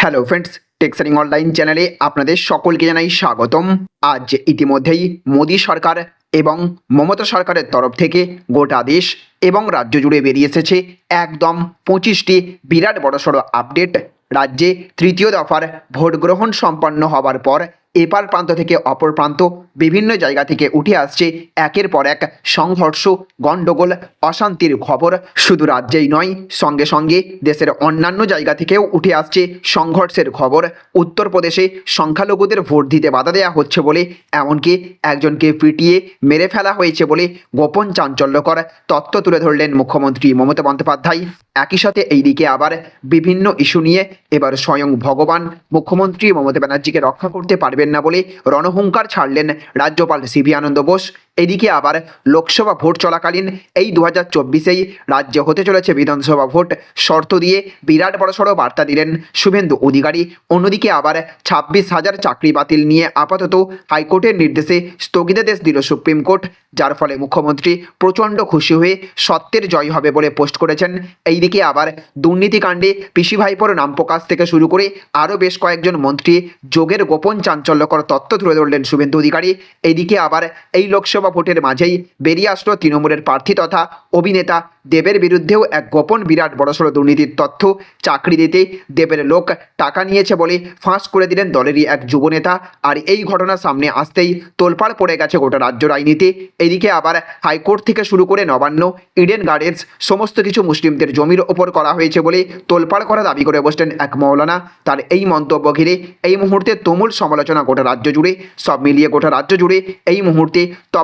Hello friends টেক্সারিং online চ্যানেলে আপনাদের সকলকে জানাই স্বাগতম। আজ ইতিমধ্যেই মোদী সরকার এবং মমতা সরকারের তরফ থেকে গোটা দেশ এবং রাজ্য জুড়ে বেরিয়ে এসেছে একদম পঁচিশটি বিরাট বড়সড় আপডেট রাজ্যে তৃতীয় দফার ভোট গ্রহণ সম্পন্ন হবার পর এপার প্রান্ত থেকে অপর প্রান্ত, বিভিন্ন জায়গা থেকে উঠে আসছে একের পর এক সংঘর্ষ গণ্ডগোল অশান্তির খবর। শুধু রাজ্যেই নয়, সঙ্গে সঙ্গে দেশের অন্যান্য জায়গা থেকেও উঠে আসছে সংঘর্ষের খবর। উত্তরপ্রদেশে সংখ্যালঘুদের ভোট দিতে বাধা দেওয়া হচ্ছে বলে, এমনকি একজনকে পিটিয়ে মেরে ফেলা হয়েছে বলে গোপন চাঞ্চল্যকর তথ্য তুলে ধরলেন মুখ্যমন্ত্রী মমতা বন্দ্যোপাধ্যায়। একই সাথে এইদিকে আবার বিভিন্ন ইস্যু নিয়ে এবার স্বয়ং ভগবান মুখ্যমন্ত্রী মমতা ব্যানার্জিকে রক্ষা করতে পারবেন না বলে রণহুঙ্কার ছাড়লেন রাজ্যপাল সিভি আনন্দ বোস। এদিকে আবার লোকসভা ভোট চলাকালীন এই দু হাজার চব্বিশেই রাজ্যে হতে চলেছে বিধানসভা ভোট। শর্ত দিয়ে বিরাট বড়সড় বার্তা দিলেন শুভেন্দু অধিকারী। অন্যদিকে আবার ছাব্বিশ হাজার চাকরি বাতিল নিয়ে আপাতত হাইকোর্টের নির্দেশে স্থগিতাদেশ দিল সুপ্রিম কোর্ট, যার ফলে মুখ্যমন্ত্রী প্রচণ্ড খুশি হয়ে সত্যের জয় হবে বলে পোস্ট করেছেন। এইদিকে আবার দুর্নীতিকাণ্ডে পিসি ভাইপোর নাম প্রকাশ থেকে শুরু করে আরও বেশ কয়েকজন মন্ত্রী যোগের গোপন চাঞ্চল্যকর তথ্য তুলে ধরলেন শুভেন্দু অধিকারী। এইদিকে আবার এই লোকসভা ভোটের মাঝেই বেরিয়ে আসলো তৃণমূলের প্রার্থী তথা অভিনেতা দেবের বিরুদ্ধেও এক গোপন বিরাট বড়সড় দুর্নীতির তথ্য চাকরি দিতে দেবের লোক টাকা নিয়েছে বলে ফাঁস করে দিলেন দলেরই এক যুবনেতা আর এই ঘটনা সামনে আসতেই তোলপাড় পড়ে গেছে গোটা রাজ্য রাজনীতি। এদিকে আবার হাইকোর্ট থেকে শুরু করে নবান্ন, ইডেন গার্ডেন্স সমস্ত কিছু মুসলিমদের জমির ওপর করা হয়েছে বলে তোলপাড় করা দাবি করে বসলেন এক মৌলানা। তার এই মন্তব্য ঘিরে এই মুহূর্তে তুমুল সমালোচনা গোটা রাজ্য জুড়ে। সব মিলিয়ে গোটা রাজ্য জুড়ে এই মুহূর্তে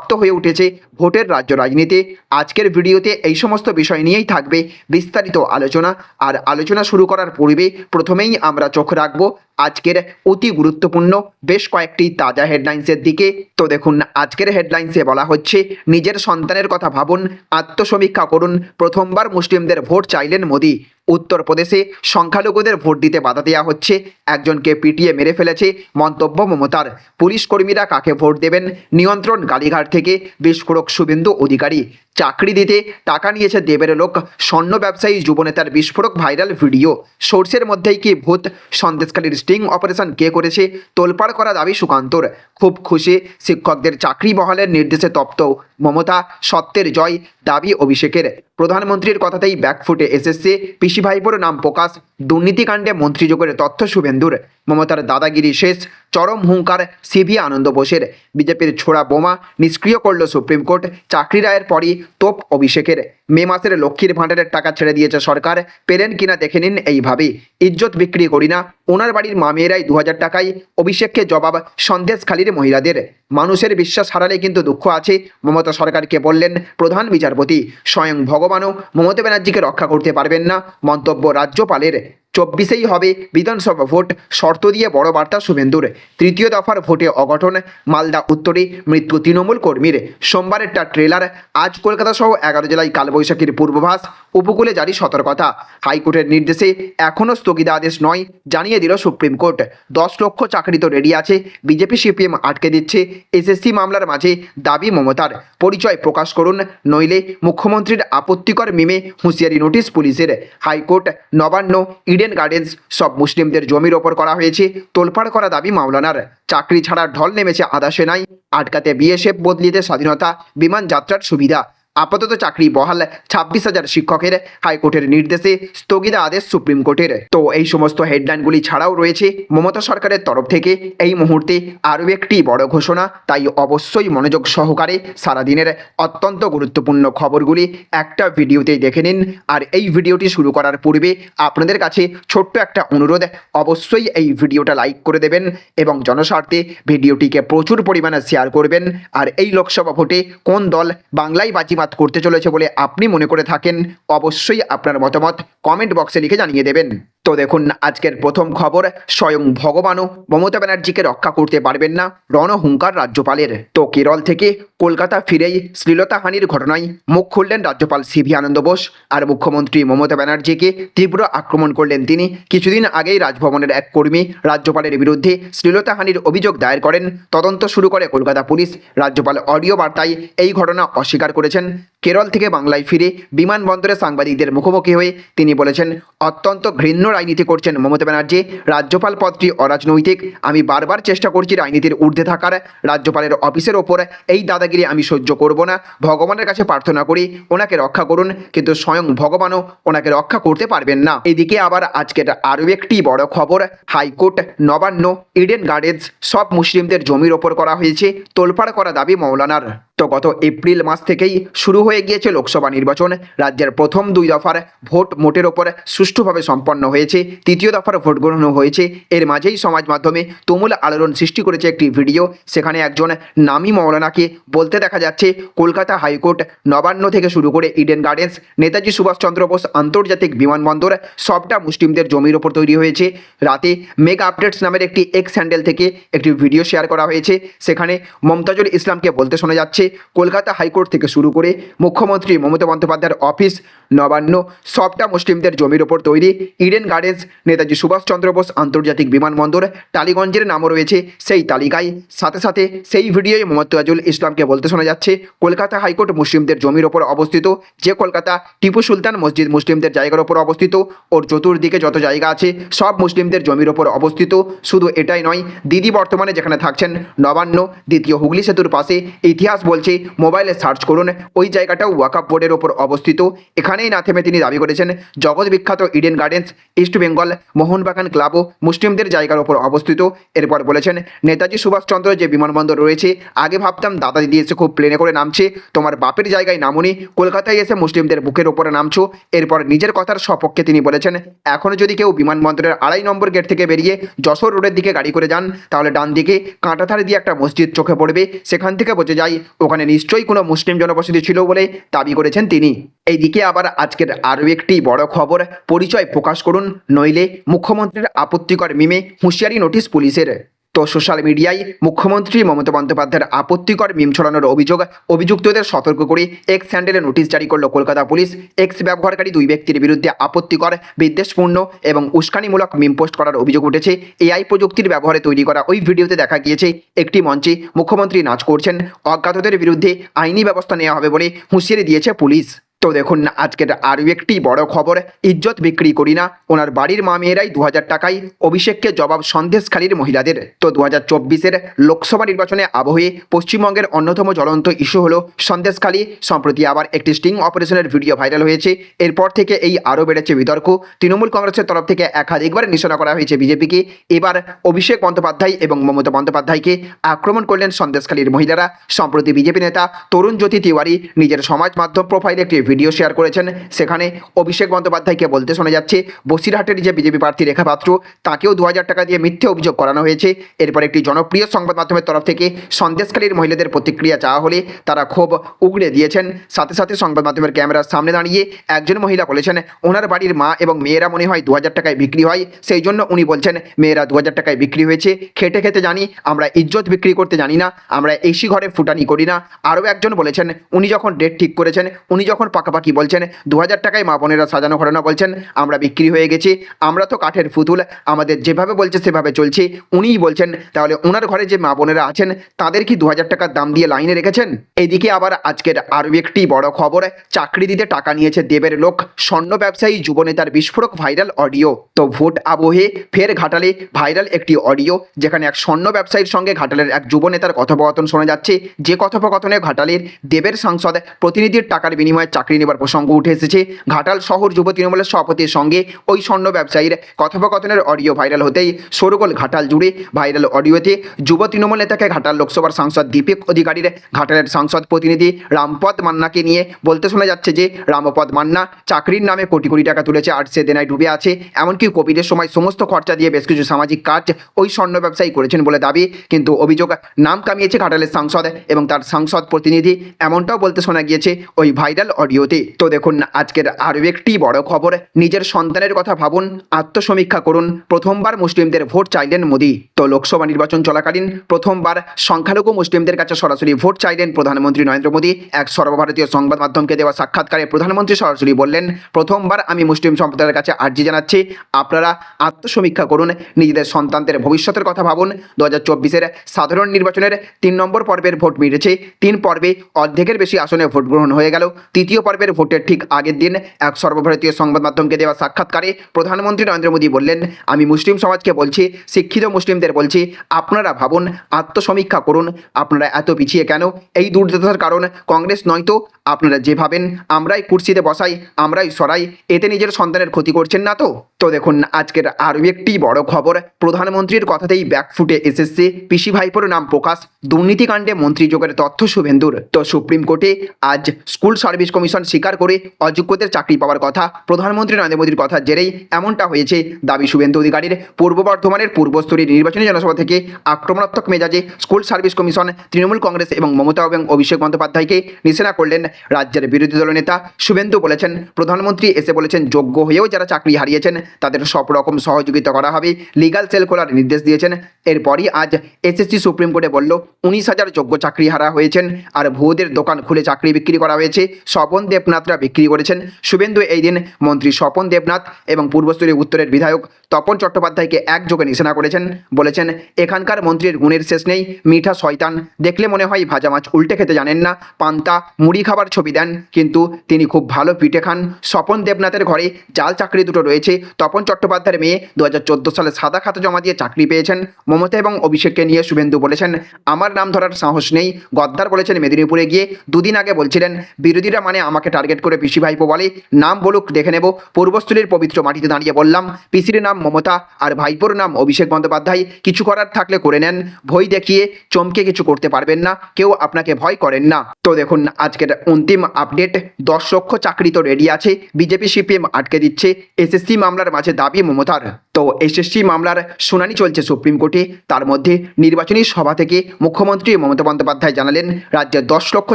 তপ্ত হয়ে উঠেছে ভোটের রাজ্য রাজনীতি। আজকের ভিডিওতে এই সমস্ত বিষয় নিয়েই থাকবে বিস্তারিত আলোচনা। আর আলোচনা শুরু করার পূর্বে প্রথমেই আমরা চোখ রাখব আজকের অতি গুরুত্বপূর্ণ বেশ কয়েকটি তাজা হেডলাইন্সের দিকে। তো দেখুন, আজকের হেডলাইন্সে বলা হচ্ছে, নিজের সন্তানের কথা ভাবুন, আত্মসমীক্ষা করুন, প্রথমবার মুসলিমদের ভোট চাইলেন মোদী। উত্তরপ্রদেশে সংখ্যালঘুদের ভোট দিতে বাধা দেওয়া হচ্ছে, একজনকে পিটিয়ে মেরে ফেলেছে মন্তব্য মমতার। পুলিশ কর্মীরা কাকে ভোট দেবেন? নিয়ন্ত্রণ গালীঘাট থেকে বিস্ফোরক শুভেন্দু অধিকারী। চাকরি দিতে টাকা নিয়েছে দেবের লোক, স্বর্ণ ব্যবসায়ী যুবনেতার বিস্ফোরক ভাইরাল ভিডিও। সোর্সের মধ্যেই কি ভূত? সন্দেশকালীর স্টিং অপারেশন কে করেছে? তোলপাড় করা দাবি সুকান্তর। খুব খুশি শিক্ষকদের চাকরি বহালের নির্দেশে তপ্ত মমতা, সত্যের জয় দাবি অভিষেকের। প্রধানমন্ত্রীর কথাতেই ব্যাকফুটে এসএসসি পিসি ভাইপোর নাম প্রকাশ দুর্নীতিকাণ্ডে মন্ত্রীযোগের তথ্য শুভেন্দুর, মমতার দাদাগিরি শেষ, চরম হুঙ্কার সিভি আনন্দ বোসের। বিজেপির ছোড়া বোমা নিষ্ক্রিয় করল সুপ্রিম কোর্ট, চাকরি রায়ের পরই তোপ অভিষেকের। মে মাসের লক্ষ্মীর ভাণ্ডারের টাকা ছেড়ে দিয়েছে সরকার, পেলেন কিনা দেখে নিন এইভাবে ইজ্জত বিক্রি করি না, ওনার বাড়ির মা মেয়েরাই দু হাজার টাকায় অভিষেককে জবাব সন্দেশখালীর মহিলাদের। মানুষের বিশ্বাস হারালে কিন্তু দুঃখ আছে, মমতা সরকারকে বললেন প্রধান বিচারপতি। স্বয়ং ভগবানও মমতা ব্যানার্জিকে রক্ষা করতে পারবেন না, মন্তব্য রাজ্যপালের। চব্বিশেই হবে বিধানসভা ভোট। শর্ত দিয়ে বড় বার্তা শুভেন্দুর। তৃতীয় দফার ভোটে অঘটন, মালদা উত্তরে মৃত্যু তৃণমূল কর্মীর। সোমবারেরটা ট্রেলার, আজ কলকাতা সহ এগারো জেলায় কালবৈশাখীর পূর্বাভাস, উপকূলে জারি সতর্কতা। হাইকোর্টের নির্দেশে এখনও স্থগিতাদেশ নয়, জানিয়ে দিল সুপ্রিম কোর্ট। দশ লক্ষ চাকরি তো রেডি আছে, বিজেপি সিপিএম আটকে দিচ্ছে, এসএসসি মামলার মাঝে দাবি মমতার। পরিচয় প্রকাশ করুন, নইলে মুখ্যমন্ত্রীর আপত্তিকর মিমে হুঁশিয়ারি নোটিশ পুলিশের। হাইকোর্ট নবান্ন ইডেন গার্ডেন্স সব মুসলিমদের জমির ওপর করা হয়েছে, তোলপাড় করা দাবি মাওলানার। চাকরি ছাড়ার ঢল নেমেছে আদা সেনায় আটকাতে বিএসএফ বদলিতে স্বাধীনতা, বিমান যাত্রার সুবিধা। আপাতত চাকরি বহাল ছাব্বিশ হাজার শিক্ষকের হাইকোর্টের নির্দেশে স্থগিত আদেশ সুপ্রিম কোর্টের। তো এই সমস্ত হেডলাইনগুলি ছাড়াও রয়েছে মমতা সরকারের তরফ থেকে। এই মুহূর্তে আরও একটি বড় ঘোষণা, তাই অবশ্যই মনোযোগ সহকারে সারাদিনের অত্যন্ত গুরুত্বপূর্ণ খবরগুলি একটা ভিডিওতেই দেখে নিন। আর এই ভিডিওটি শুরু করার পূর্বে আপনাদের কাছে ছোট্ট একটা অনুরোধ, অবশ্যই এই ভিডিওটা লাইক করে দেবেন এবং জনস্বার্থে ভিডিওটিকে প্রচুর পরিমাণে শেয়ার করবেন। আর এই লোকসভা ভোটে কোন দল বাংলায় বাজিমাত করতে চলেছে বলে আপনি মনে করে থাকেন, অবশ্যই আপনার মতামত কমেন্ট বক্সে লিখে জানিয়ে দেবেন। তো দেখুন, আজকের প্রথম খবর, স্বয়ং ভগবানও মমতা ব্যানার্জিকে রক্ষা করতে পারবেন না রণহুঙ্কার রাজ্যপালের। তো কেরল থেকে কলকাতা ফিরেই শ্লীলতাহানির ঘটনায় মুখ খুললেন রাজ্যপাল সিভি আনন্দ বোস আর মুখ্যমন্ত্রী মমতা ব্যানার্জিকে তীব্র আক্রমণ করলেন তিনি। কিছুদিন আগেই রাজভবনের এক কর্মী রাজ্যপালের বিরুদ্ধে শ্লীলতাহানির অভিযোগ দায়ের করেন। তদন্ত শুরু করে কলকাতা পুলিশ। রাজ্যপাল অডিও বার্তায় এই ঘটনা অস্বীকার করেছেন। কেরল থেকে বাংলায় ফিরে বিমানবন্দরে সাংবাদিকদের মুখোমুখি হয়ে তিনি বলেছেন, অত্যন্ত ঘৃণ্য রাজনীতি করছেন মমতা ব্যানার্জি। রাজ্যপাল পদটি অরাজনৈতিক। আমি বারবার চেষ্টা করছি রাজনীতির ঊর্ধ্বে থাকার। রাজ্যপালের অফিসের ওপর এই দাদাগিরি আমি সহ্য করব না। ভগবানের কাছে প্রার্থনা করি, ওনাকে রক্ষা করুন। কিন্তু স্বয়ং ভগবানও ওনাকে রক্ষা করতে পারবেন না। এদিকে আবার আজকের আরও একটি বড় খবর, হাইকোর্ট নবান্ন, ইডেন গার্ডেন্স সব মুসলিমদের জমির ওপর করা হয়েছে, তোলপাড় করা দাবি মৌলানার। তো গত এপ্রিল মাস থেকেই শুরু হয়ে গিয়েছে লোকসভা নির্বাচন। রাজ্যের প্রথম দুই দফার ভোট মোটের ওপর সুষ্ঠুভাবে সম্পন্ন হয়েছে তৃতীয় দফার ভোট গ্রহণ হয়েছে। এর মাঝেই সমাজ মাধ্যমে তুমুল আলোড়ন সৃষ্টি করেছে একটি ভিডিও। সেখানে একজন নামি মৌলানাকে বলতে দেখা যাচ্ছে, কলকাতা হাইকোর্ট নবান্ন থেকে শুরু করে ইডেন গার্ডেন্স, নেতাজি সুভাষচন্দ্র বোস আন্তর্জাতিক বিমানবন্দর, সবটা মুসলিমদের জমির ওপর তৈরি হয়েছে। রাতে মেগা আপডেটস নামের একটি এক্স হ্যান্ডেল থেকে একটি ভিডিও শেয়ার করা হয়েছে। সেখানে মমতাজুল ইসলামকে বলতে শোনা যাচ্ছে, কলকাতা হাইকোর্ট থেকে শুরু করে মুখ্যমন্ত্রী মমতা বন্দ্যোপাধ্যায়ের অফিস নবান্ন, সবটা মুসলিমদের জমির ওপর তৈরি। ইডেন গার্ডেন্স। নেতাজি সুভাষচন্দ্র বোস আন্তর্জাতিক বিমানবন্দর টালিগঞ্জের নামও রয়েছে সেই তালিকায়। সাথে সাথে সেই ভিডিওয় মোহাম্মদ তাজুল ইসলামকে বলতে শোনা যাচ্ছে, কলকাতা হাইকোর্ট মুসলিমদের জমির ওপর অবস্থিত, যে কলকাতা টিপু সুলতান মসজিদ মুসলিমদের জায়গার ওপর অবস্থিত, ওর চতুর্দিকে যত জায়গা আছে সব মুসলিমদের জমির ওপর অবস্থিত। শুধু এটাই নয়, দিদি বর্তমানে যেখানে থাকছেন নবান্ন, দ্বিতীয় হুগলি সেতুর পাশে ইতিহাস বলছে, মোবাইলে সার্চ করুন, ওই জায়গাটাও ওয়াকাপ বোর্ডের ওপর অবস্থিত। এখানেই না থেমে তিনি দাবি করেছেন, জগৎ বিখ্যাত ইডেন গার্ডেন্স ইস্ট বেঙ্গল মোহনবাগান ক্লাবও মুসলিমদের জায়গার ওপর অবস্থিত। এরপর বলেছেন, নেতাজি সুভাষচন্দ্র যে বিমানবন্দর রয়েছে, আগে ভাবতাম দাদা দিদি এসে খুব প্লেনে করে নামছে। তোমার বাপের জায়গায় নামুনি, কলকাতায় এসে মুসলিমদের বুকের ওপরে নামছো। এরপর নিজের কথার সপক্ষে তিনি বলেছেন এখনও যদি কেউ বিমানবন্দরের আড়াই নম্বর গেট থেকে বেরিয়ে যশোর রোডের দিকে গাড়ি করে যান, তাহলে ডান দিকে কাঁটাধারে দিয়ে একটা মসজিদ চোখে পড়বে। সেখান থেকে বোঝা যায় ওখানে নিশ্চয়ই কোনো মুসলিম জনবসতি ছিল বলে দাবি করেছেন তিনি। এইদিকে আবার আজকের আরও একটি বড় খবর, পরিচয় প্রকাশ করুন। নইলে মুখ্যমন্ত্রীর আপত্তিকর মিমে হুঁশিয়ারি নোটিশ পুলিশের। তো সোশ্যাল মিডিয়ায় মুখ্যমন্ত্রী মমতা বন্দ্যোপাধ্যায়ের আপত্তিকর মিম ছড়ানোর অভিযোগ, অভিযুক্তদের সতর্ক করে এক্স হ্যান্ডেলে নোটিশ জারি করল কলকাতা পুলিশ। এক্স ব্যবহারকারী দুই ব্যক্তির বিরুদ্ধে আপত্তিকর, বিদ্বেষপূর্ণ এবং উস্কানিমূলক মিম পোস্ট করার অভিযোগ উঠেছে। এআই প্রযুক্তির ব্যবহারে তৈরি করা ওই ভিডিওতে দেখা গিয়েছে, একটি মঞ্চে মুখ্যমন্ত্রী নাচ করছেন। অজ্ঞাতদের বিরুদ্ধে আইনি ব্যবস্থা নেওয়া হবে বলে হুঁশিয়ারি দিয়েছে পুলিশ। তো দেখুন না, আজকের আরও একটি বড় খবর। ইজ্জত বিক্রি করি না, ওনার বাড়ির মা মেয়েরাই দু হাজার টাকায় অভিষেককে জবাব সন্দেশখালীর মহিলাদের। তো দু হাজার চব্বিশের লোকসভা নির্বাচনে আবহে পশ্চিমবঙ্গের অন্যতম জ্বলন্ত ইস্যু হলো সন্দেশখালী। সম্প্রতি আবার একটি স্টিং অপারেশনের ভিডিও ভাইরাল হয়েছে। এরপর থেকে এই আরও বেড়েছে বিতর্ক। তৃণমূল কংগ্রেসের তরফ থেকে একাধিকবার নিশানা করা হয়েছে বিজেপিকে। এবার অভিষেক বন্দ্যোপাধ্যায় এবং মমতা বন্দ্যোপাধ্যায়কে আক্রমণ করলেন সন্দেশখালীর মহিলারা। সম্প্রতি বিজেপি নেতা তরুণ জ্যোতি তিওয়ারি নিজের সমাজ মাধ্যম প্রোফাইলে একটি ভিডিও শেয়ার করেছেন, সেখানে অভিষেক বন্দ্যোপাধ্যায়কে বলতে শোনা যাচ্ছে, বসিরহাটের যে বিজেপি প্রার্থী রেখা পাত্র, তাকেও দু হাজার টাকা দিয়ে মিথ্যে অভিযোগ করানো হয়েছে। এরপর একটি জনপ্রিয় সংবাদ মাধ্যমের তরফ থেকে সন্দেশকারীর মহিলাদের প্রতিক্রিয়া চাওয়া হলে তারা ক্ষোভ উগড়ে দিয়েছেন। সাথে সাথে সংবাদ মাধ্যমের ক্যামেরার সামনে দাঁড়িয়ে একজন মহিলা বলেছেন, ওনার বাড়ির মা এবং মেয়েরা মনে হয় দু হাজার টাকায় বিক্রি হয়, সেই জন্য উনি বলছেন, মেয়েরা দু হাজার টাকায় বিক্রি হয়েছে, খেটে খেতে জানি, আমরা ইজ্জত বিক্রি করতে জানি না, আমরা এসি ঘরে ফুটানি করি না। আরও একজন বলেছেন, উনি যখন ডেট ঠিক করেছেন, উনি যখন পাকাপাকি বলছেন দু হাজার টাকায় মা বোনেরা সাজানো ঘটনা বলছেন, আমরা বিক্রি হয়ে গেছি, আমরা তো কাঠের ফুতুল আমাদের যেভাবে বলছে সেভাবে চলছে, উনিই বলছেন, তাহলে ওনার ঘরে যে মা বোনেরা আছেন, তাদের কি দু হাজার টাকার দাম দিয়ে লাইনে রেখেছেন? এদিকে আবার আজকের আরও একটি বড় খবর, চাকরি দিতে টাকা নিয়েছে দেবের লোক, স্বর্ণ ব্যবসায়ী যুবনেতার বিস্ফোরক ভাইরাল অডিও। তো ভোট আবহে ফের ঘাটালে ভাইরাল একটি অডিও, যেখানে এক স্বর্ণ ব্যবসায়ীর সঙ্গে ঘাটালের এক যুবনেতার কথোপকথন শোনা যাচ্ছে। যে কথোপকথনে ঘাটালের দেবের সাংসদ প্রতিনিধির টাকার বিনিময়ে চাকরি নেবার প্রসঙ্গ উঠে এসেছে। ঘাটাল শহর যুব তৃণমূলের সভাপতির সঙ্গে ওই স্বর্ণ ব্যবসায়ীর কথোপকথনের অডিও ভাইরাল হতেই সরগোল ঘাটাল জুড়ে ভাইরাল অডিওতে যুব তৃণমূল নেতাকে ঘাটাল লোকসভার সাংসদ দীপক অধিকারীর, ঘাটালের সাংসদ প্রতিনিধি রামপদ মান্নাকে নিয়ে বলতে শোনা যাচ্ছে যে, রামপদ মান্না চাকরির নামে কোটি কোটি টাকা তুলেছে, আর সে দেনায় ডুবে আছে। এমনকি কোভিডের সময় সমস্ত খরচা দিয়ে বেশ কিছু সামাজিক কাজ ওই স্বর্ণ ব্যবসায়ী করেছেন বলে দাবি। কিন্তু অভিযোগ নাম কামিয়েছে ঘাটালের সাংসদ এবং তার সাংসদ প্রতিনিধি। এমনটাও বলতে শোনা গিয়েছে, ওই ভাইরাল অডিওতে তো দেখুন, আজকের আরও একটি বড় খবর। নিজের সন্তানের কথা ভাবুন, আত্মসমীক্ষা করুন। প্রথমবার মুসলিমদের ভোট চাইলেন মোদী। তো লোকসভা নির্বাচন চলাকালীন প্রথমবার সংখ্যালঘু মুসলিমদের কাছে সরাসরি ভোট চাইলেন প্রধানমন্ত্রী নরেন্দ্র মোদী। এক সর্বভারতীয় সংবাদ মাধ্যমকে দেওয়া সাক্ষাৎকারে প্রধানমন্ত্রী সরাসরি বললেন, প্রথমবার আমি মুসলিম সম্প্রদায়ের কাছে আর্জি জানাচ্ছি। আপনারা আত্মসমীক্ষা করুন। নিজেদের সন্তানদের ভবিষ্যতের কথা ভাবুন। দু হাজার চব্বিশের সাধারণ নির্বাচনের তিন নম্বর পর্বের ভোট মিটেছে। তিন পর্বে অর্ধেকের বেশি আসনে ভোট গ্রহণ হয়ে গেল। তৃতীয় পর্বের ভোটের ঠিক আগের দিন এক সর্বভারতীয় সংবাদ মাধ্যমকে দেওয়া সাক্ষাৎকারে প্রধানমন্ত্রী নরেন্দ্র মোদী বললেন, আমি মুসলিম সমাজকে বলছি, শিক্ষিত মুসলিমদের বলছি, আপনারা ভাবুন, আত্মসমীক্ষা করুন, আপনারা এত পিছিয়ে কেন? এই দুর্দশার কারণ কংগ্রেস নয়তো আপনারা যে ভাবেন, আমরাই কুর্সিতে বসাই, আমরাই সরাই, এতে নিজের সন্তানের ক্ষতি করছেন না তো? তো দেখুন, আজকের আরও একটি বড় খবর, প্রধানমন্ত্রীর কথাতেই ব্যাকফুটে এসেছে, পিসি ভাইপোর নাম প্রকাশ, দুর্নীতিকাণ্ডে মন্ত্রী যোগের তথ্য শুভেন্দুর। তো সুপ্রিম কোর্টে আজ স্কুল সার্ভিস কমিশন স্বীকার করে অযোগ্যদের চাকরি পাওয়ার কথা, প্রধানমন্ত্রী নরেন্দ্র মোদীর কথার জেরেই এমনটা হয়েছে দাবি শুভেন্দু অধিকারীর। পূর্ব বর্ধমানের পূর্বস্তরী নির্বাচনী জনসভা থেকে আক্রমণাত্মক মেজাজে school service commission, Trinamool Congress এবং মমতা এবং অভিষেক বন্দ্যোপাধ্যায়কে নিশানা করলেন রাজ্যের বিরোধী দল নেতা শুভেন্দু বলেছেন, প্রধানমন্ত্রী এসে বলেছেন যোগ্য হয়েও যারা চাকরি হারিয়েছেন তাদের সব রকম সহযোগিতা করা হবে লিগাল সেল খোলার নির্দেশ দিয়েছেন। এরপরই আজ এসএসসি সুপ্রিম কোর্টে বলল, উনিশ হাজার যোগ্য চাকরি হারা হয়েছেন আর ভুয়োদের দোকান খুলে চাকরি বিক্রি করা হয়েছে, স্বপন দেবনাথরা বিক্রি করেছেন। শুভেন্দু এই দিন মন্ত্রী স্বপন দেবনাথ এবং পূর্বস্তরী উত্তরের বিধায়ক তপন চট্টোপাধ্যায়কে একযোগে নিশানা করেছেন। বলেছেন, এখানকার মন্ত্রীর গুণের শেষ নেই, মিঠা শয়তান। দেখলে মনে হয় ভাজা মাছ উল্টে খেতে জানেন না। পান্তা, মুড়ি খাবার ছবি দেন, কিন্তু তিনি খুব ভালো পিঠে খান। স্বপন দেবনাথের ঘরে জাল চাকরি দুটো রয়েছে। তপন চট্টোপাধ্যায়ের মেয়ে দু হাজার চোদ্দ সালে সাদা খাতা জমা দিয়ে চাকরি পেয়েছেন। মমতা এবং অভিষেককে নিয়ে শুভেন্দু বলেছেন, আমার নাম ধরার সাহস নেই। গদ্দার বলেছেন, মেদিনীপুরে গিয়ে দুদিন আগে বলছিলেন, বিরোধীরা মানে আমাকে টার্গেট করে পিসি ভাইপো বলে, নাম বলুক, দেখে নেব। পূর্বস্থলীর পবিত্র মাটিতে দাঁড়িয়ে বললাম, পিসির নাম মমতা আর ভাইপোর নাম অভিষেক বন্দ্যোপাধ্যায়। কিছু করার থাকলে করে নেন। ভয় দেখিয়ে চমকে কিছু করতে পারবেন না। কেউ আপনাকে ভয় করেন না। তো দেখুন, আজকের অন্তিম আপডেট দশ লক্ষ চাকরি তো রেডি আছে। বিজেপি, সিপিএম আটকে দিচ্ছে। এসএসসি মামলার মাঝে দাবি মমতার। তো এসএসসি মামলার শুনানি চলছে সুপ্রিম কোর্টে। তার মধ্যে নির্বাচনী সভা থেকে মুখ্যমন্ত্রী মমতা বন্দ্যোপাধ্যায় জানালেন, রাজ্যে দশ লক্ষ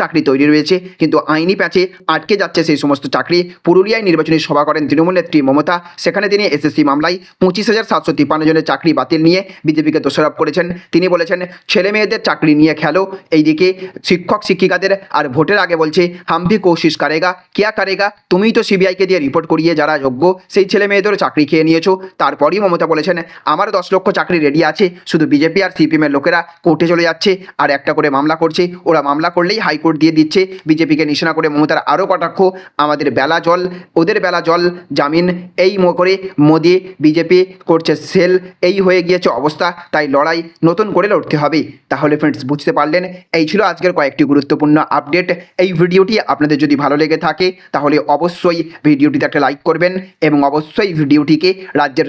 চাকরি তৈরি রয়েছে, কিন্তু আইনি প্যাচে আটকে যাচ্ছে সেই সমস্ত চাকরি। পুরুলিয়ায় নির্বাচনী সভা করেন তৃণমূল নেত্রী মমতা। সেখানে তিনি এসএসসি মামলায় পঁচিশ হাজার সাতশো তিপ্পান্ন জনের চাকরি বাতিল নিয়ে বিজেপিকে দোষারোপ করেছেন। তিনি বলেছেন, ছেলে মেয়েদের চাকরি নিয়ে খেলো, এইদিকে শিক্ষক শিক্ষিকাদের আর ভোটের আগে বলছে, হাম্ভি কোশিস কারেগা, কেয়া কারেগা, তুমিই তো সিবিআইকে দিয়ে রিপোর্ট করিয়ে যারা যোগ্য, সেই ছেলে মেয়েদেরও চাকরি খেয়ে নিয়েছো। তারপরই মমতা বলেছেন, আমার দশ লক্ষ চাকরি রেডি আছে, শুধু বিজেপি আর সিপিএমের লোকেরা কোর্টে চলে যাচ্ছে, আর একটা করে মামলা করছে। ওরা মামলা করলেই হাইকোর্ট দিয়ে দিচ্ছে। বিজেপিকে নিশানা করে মমতার আরও কটাক্ষ, আমাদের বেলা জল, ওদের বেলা জল, জামিন, এই করে মোদি বিজেপি করছে সেল এই হয়ে গিয়েছে অবস্থা, তাই লড়াই নতুন করে লড়তে হবে। তাহলে ফ্রেন্ডস বুঝতে পারলেন, এই ছিল আজকের কয়েকটি গুরুত্বপূর্ণ আপডেট এই ভিডিওটি আপনাদের যদি ভালো লেগে থাকে, তাহলে অবশ্যই ভিডিওটিতে একটা লাইক করবেন এবং অবশ্যই ভিডিওটিকে রাজ্যের